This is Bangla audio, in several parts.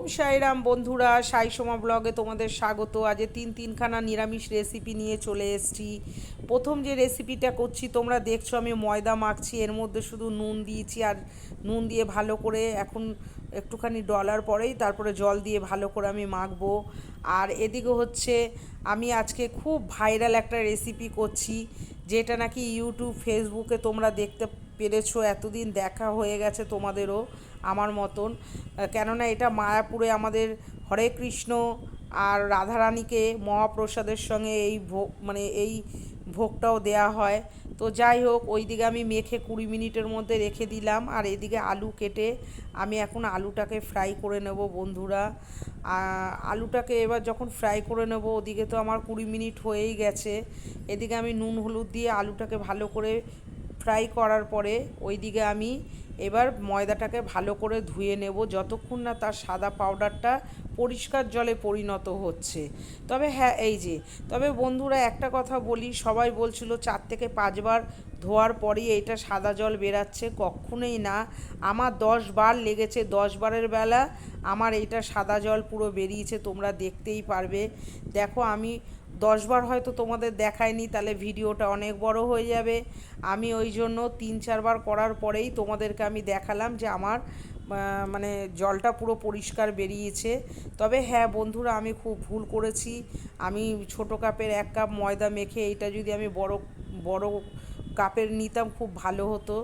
ওম সাইরাম বন্ধুরা সাই সোমা ব্লগে তোমাদের স্বাগত। আজ তিন তিনখানা নিরামিষ রেসিপি নিয়ে চলে এসেছি। প্রথম যে রেসিপিটা করছি, তোমরা দেখছ আমি ময়দা মাখছি, এর মধ্যে শুধু নুন দিয়েছি আর নুন দিয়ে ভালো করে এখন একটুখানি ডলার পরেই তারপরে জল দিয়ে ভালো করে আমি মাখবো। আর এদিকে হচ্ছে আমি আজকে খুব ভাইরাল একটা রেসিপি করছি, যেটা নাকি ইউটিউব ফেসবুকে তোমরা দেখতে পেরেছ। এতদিন দেখা হয়ে গেছে তোমাদেরও। আমার মতন। কেননা এটা মায়াপুরে আমাদের হরে কৃষ্ণ আর রাধারানীকে মহাপ্রসাদের সঙ্গে এই ভোগ মানে এই ভোগটাও দেয়া হয়। তো যাই হোক ওই দিকে আমি মেখে কুড়ি মিনিটের মধ্যে রেখে দিলাম। আর এদিকে আলু কেটে আমি এখন আলুটাকে ফ্রাই করে নেব বন্ধুরা। আলুটাকে এবার যখন ফ্রাই করে নেব, ওদিকে তো আমার কুড়ি মিনিট হয়েই গেছে। এদিকে আমি নুন হলুদ দিয়ে আলুটাকে ভালো করে ফ্রাই করার পরে ওইদিকে আমি এবার ময়দাটাকে ভালো করে ধুয়ে নেব যতক্ষণ না তার সাদা পাউডারটা পরিষ্কার জলে পরিণত হচ্ছে। তবে হ্যাঁ এই যে, তবে বন্ধুরা একটা কথা বলি, সবাই বলছিল চার থেকে পাঁচবার ধোয়ার পরই এইটা সাদা জল বেরাচ্ছে, কখনোই না। আমার দশ বার লেগেছে দশ বারের বেলা আমার এইটা সাদা জল পুরো বেরিয়েছে, তোমরা দেখতেই পারবে। দেখো আমি দশবার হয়তো তোমাদের দেখায়নি, তাহলে ভিডিওটা অনেক বড় হয়ে যাবে। আমি ওই জন্য তিন চারবার করার পরেই তোমাদেরকে আমি দেখালাম যে আমার মানে জলটা পুরো পরিষ্কার বেরিয়েছে। তবে হ্যাঁ বন্ধুরা, আমি খুব ভুল করেছি। আমি ছোট কাপের এক কাপ ময়দা মেখে এইটা যদি আমি বড় বড় কাপের নিতাম খুব ভালো হতো।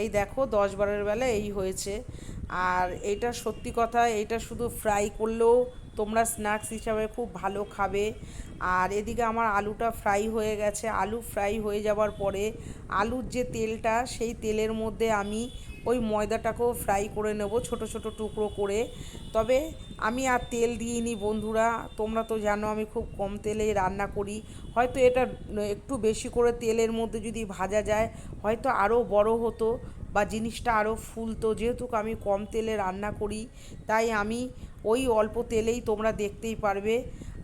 এই দেখো দশ বারের বেলা এই হয়েছে। আর এইটা সত্যি কথা, এইটা শুধু ফ্রাই করলেও তোমরা স্ন্যাক্স হিসাবে খুব ভালো খাবে। আর এদিকে আমার আলুটা ফ্রাই হয়ে গেছে। আলু ফ্রাই হয়ে যাওয়ার পরে আলুর যে তেলটা, সেই তেলের মধ্যে আমি ওই ময়দাটাকেও ফ্রাই করে নেব ছোট ছোট টুকরো করে। তবে আমি আর তেল দিইনি বন্ধুরা, তোমরা তো জানো আমি খুব কম তেলেই রান্না করি। হয়তো এটা একটু বেশি করে তেলের মধ্যে যদি ভাজা যায়, হয়তো আরও বড় হতো। বা জিনিসটা আরও ফুলতো, যেহেতু আমি কম তেলে রান্না করি, তাই আমি ওই অল্প তেলেই তোমরা দেখতেই পারবে।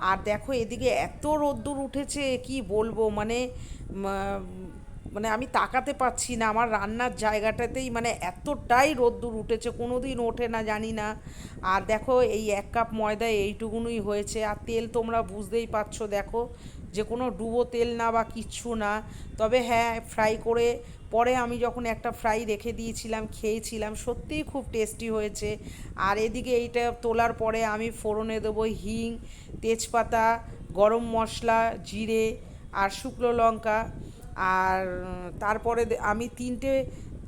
আর দেখো এদিকে এত রোদ্দুর উঠেছে, কি বলব? মানে মানে আমি তাকাতে পাচ্ছি না, আমার রান্নার জায়গাটাতেই মানে এতটাই রোদ্দুর উঠেছে কোনো দিন ওঠে না, জানি না। আর দেখো এই এক কাপ ময়দায় এইটুকুনই হয়েছে, আর তেল তোমরা বুঝতেই পারছ, দেখো। যে কোনো ডুবো তেল না বা কিচ্ছু না। তবে হ্যাঁ ফ্রাই করে পরে আমি যখন একটা ফ্রাই রেখে দিয়েছিলাম, খেয়েছিলাম, সত্যিই খুব টেস্টি হয়েছে। আর এদিকে এইটা তোলার পরে আমি ফোড়নে দেবো হিং, তেজপাতা, গরম মশলা, জিরে আর শুকনো লঙ্কা। আর তারপরে আমি তিনটে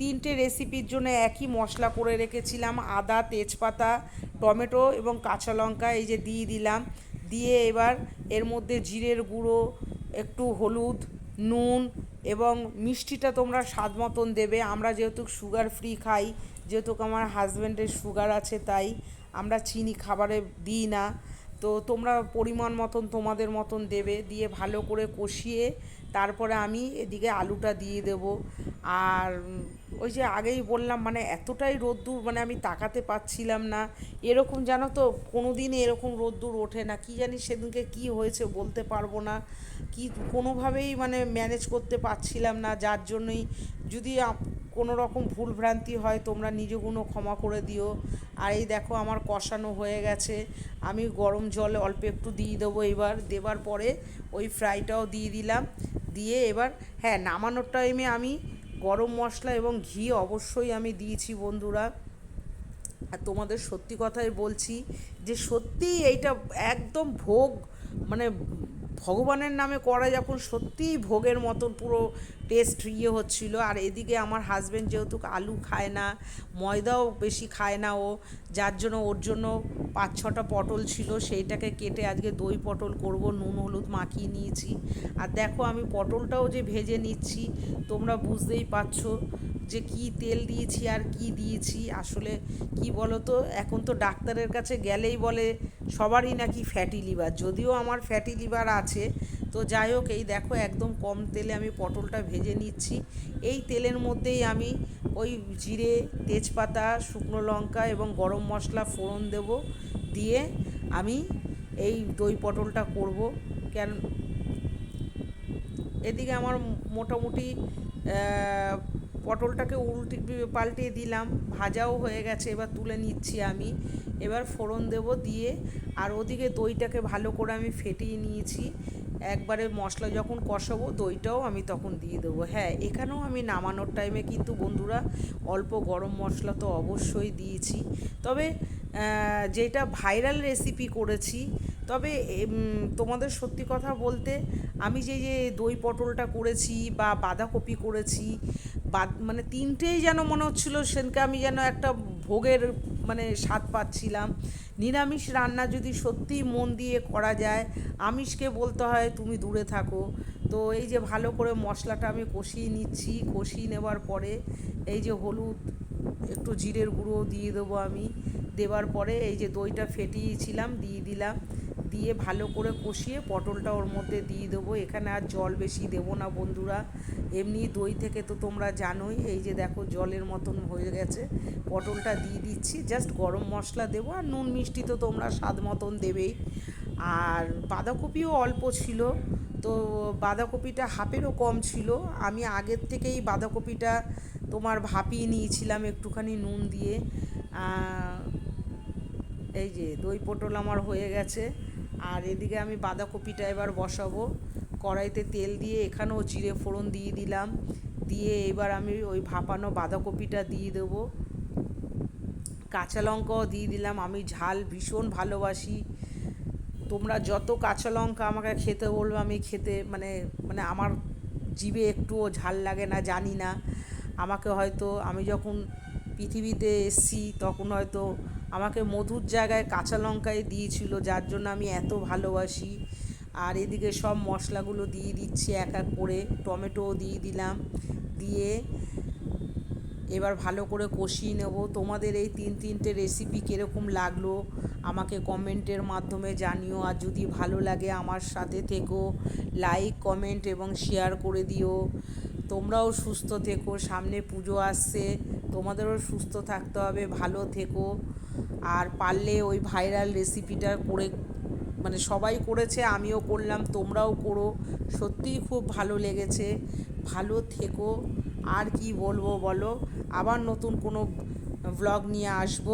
তিনটে রেসিপির জন্য একই মশলা করে রেখেছিলাম, আদা, তেজপাতা, টমেটো এবং কাঁচা লঙ্কা, এই যে দিয়ে দিলাম। দিয়ে এবার এর মধ্যে জিরের গুঁড়ো, একটু হলুদ, নুন এবং মিষ্টিটা তোমরা স্বাদ মতন দেবে। আমরা যেহেতু সুগার ফ্রি খাই, যেহেতু আমার হাজব্যান্ডের সুগার আছে তাই আমরা চিনি খাবারে দিই না। তো তোমরা পরিমাণ মতন তোমাদের মতন দেবে। দিয়ে ভালো করে কষিয়ে তারপরে আমি এদিকে আলুটা দিয়ে দেব। আর ওই যে আগেই বললাম মানে এতটাই রোদ্দুর মানে আমি তাকাতে পাচ্ছিলাম না। এরকম জানো তো কোনো দিন এরকম রোদ্দুর ওঠে না। কি জানি সেদিনকে কি হয়েছে বলতে পারব না। কি কোনোভাবেই মানে ম্যানেজ করতে পারছিলাম না। যার জন্যই যদি কোনো রকম ভুল ভ্রান্তি হয়, তোমরা নিজগুলো ক্ষমা করে দিও। আর এই দেখো, আমার কষানো হয়ে গেছে। আমি গরম জল অল্প একটু দিয়ে দেবো এবার। দেবার পরে ওই ফ্রাইটাও দিয়ে দিলাম। দিয়ে এবার হ্যাঁ নামানোর টাইমে আমি গরম মশলা এবং ঘি অবশ্যই আমি দিয়েছি বন্ধুরা। আর তোমাদের সত্যি কথাই বলছি যে সত্যি এইটা একদম ভোগ মানে ভগবানের নামে করা যখন সত্যিই ভোগের মতন পুরো টেস্ট ইয়ে হচ্ছিল। আর এদিকে আমার হাজব্যান্ড যেহেতু আলু খায় না, ময়দাও বেশি খায় না ও, যার জন্য ওর জন্য পাঁচ ছটা পটল ছিল, সেইটাকে কেটে আজকে দই পটল করব, নুন, হলুদ মাখিয়ে নিয়েছি। আর দেখো আমি পটলটাও যে ভেজে নিচ্ছি, তোমরা বুঝতেই পারছ যে কি তেল দিয়েছি আর কি দিয়েছি। আসলে কি বলো তো এখন তো ডাক্তারের কাছে গেলেই বলে সবারই নাকি ফ্যাটি লিভার যদিও আমার ফ্যাটি লিভার আছে তো যাই হোক, এই দেখো একদম কম তেলে আমি পটলটা ভেজে নিচ্ছি। এই তেলের মধ্যেই আমি ওই জিরে, তেজপাতা, শুকনো লঙ্কা এবং গরম মশলা ফোড়ন দেব। দিয়ে আমি এই দই পটলটা করব। কেন, এদিকে আমার মোটামুটি পটলটাকে উল্টে, পাল্টে দিলাম। ভাজাও হয়ে গেছে, এবার তুলে নিচ্ছি আমি। এবার ফোড়ন দেব দিয়ে, আর ওদিকে দইটাকে ভালো করে আমি ফেটিয়ে নিয়েছি। একবারে মশলা যখন কষাবো, দইটাও আমি তখন দিয়ে দেবো। হ্যাঁ এখানেও আমি নামানোর টাইমে কিন্তু বন্ধুরা অল্প গরম মশলা তো অবশ্যই দিয়েছি। তবে যেটা ভাইরাল রেসিপি করেছি তবে তোমাদের সত্যি কথা বলতে আমি যে যে দই পটলটা করেছি বা বাঁধাকপি করেছি বা মানে তিনটেই যেন মনে হচ্ছিল সেদিনকে আমি যেন একটা ভোগের মানে স্বাদ পাচ্ছিলাম। নিরামিষ রান্না যদি সত্যিই মন দিয়ে করা যায়, আমিষকে বলতে হয় তুমি দূরে থাকো। তো এই যে ভালো করে মশলাটা আমি কষিয়ে নিচ্ছি, কষিয়ে নেবার পরে এই যে হলুদ, একটু জিরের গুঁড়ো দিয়ে দেবো আমি। দেওয়ার পরে এই যে দইটা ফেটিয়েছিলাম, দিয়ে দিলাম। দিয়ে ভালো করে কষিয়ে পটলটা ওর মধ্যে দিয়ে দেবো। এখানে আর জল বেশি দেবো না বন্ধুরা। এমনি দই থেকে তো তোমরা জানোই, এই যে দেখো জলের মতন হয়ে গেছে। পটলটা দিয়ে দিচ্ছি জাস্ট গরম মশলা দেবো আর নুন মিষ্টি তো তোমরা স্বাদ মতন দেবেই। আর বাঁধাকপিও অল্প ছিল, তো বাঁধাকপিটা হাফেরও কম ছিল। আমি আগের থেকেই বাঁধাকপিটা তোমার ভাপিয়ে নিয়েছিলাম একটুখানি নুন দিয়ে। এই যে দই পটল আমার হয়ে গেছে। আর এদিকে আমি বাঁধাকপিটা এবার বসাবো। কড়াইতে তেল দিয়ে এখানেও জিরে ফোড়ন দিয়ে দিলাম। দিয়ে এবার আমি ওই ভাপানো বাঁধাকপিটা দিয়ে দেবো। কাঁচা লঙ্কাও দিয়ে দিলাম। আমি ঝাল ভীষণ ভালোবাসি। তোমরা যত কাঁচা লঙ্কা আমাকে খেতে বলবে, আমি খেতে মানে মানে আমার জিভে একটুও ঝাল লাগে না, জানি না। আমাকে হয়তো, আমি যখন পৃথিবীতে এসছি, তখন হয়তো আমাকে মধুর জায়গায় কাঁচা লঙ্কায় দিয়েছিল, যার জন্য আমি এত ভালোবাসি। আর এদিকে সব মশলাগুলো দিয়ে দিচ্ছি এক এক করে, টমেটোও দিয়ে দিলাম, দিয়ে এবার ভালো করে কষিয়ে নেব। তোমাদের এই তিন তিনটে রেসিপি কীরকম লাগল, আমাকে কমেন্টের মাধ্যমে জানিও। আর যদি ভালো লাগে আমার সাথে থেকো লাইক কমেন্ট এবং শেয়ার করে দিও। তোমরাও সুস্থ থেকো, সামনে পুজো আসছে, তোমাদেরও সুস্থ থাকতে হবে, ভালো থেকো। আর পারলে ওই ভাইরাল রেসিপিটা করে মানে সবাই করেছে, আমিও করলাম, তোমরাও করো। সত্যিই খুব ভালো লেগেছে, ভালো থেকো। আর কি বলব বলো, আবার নতুন কোনো ব্লগ নিয়ে আসব।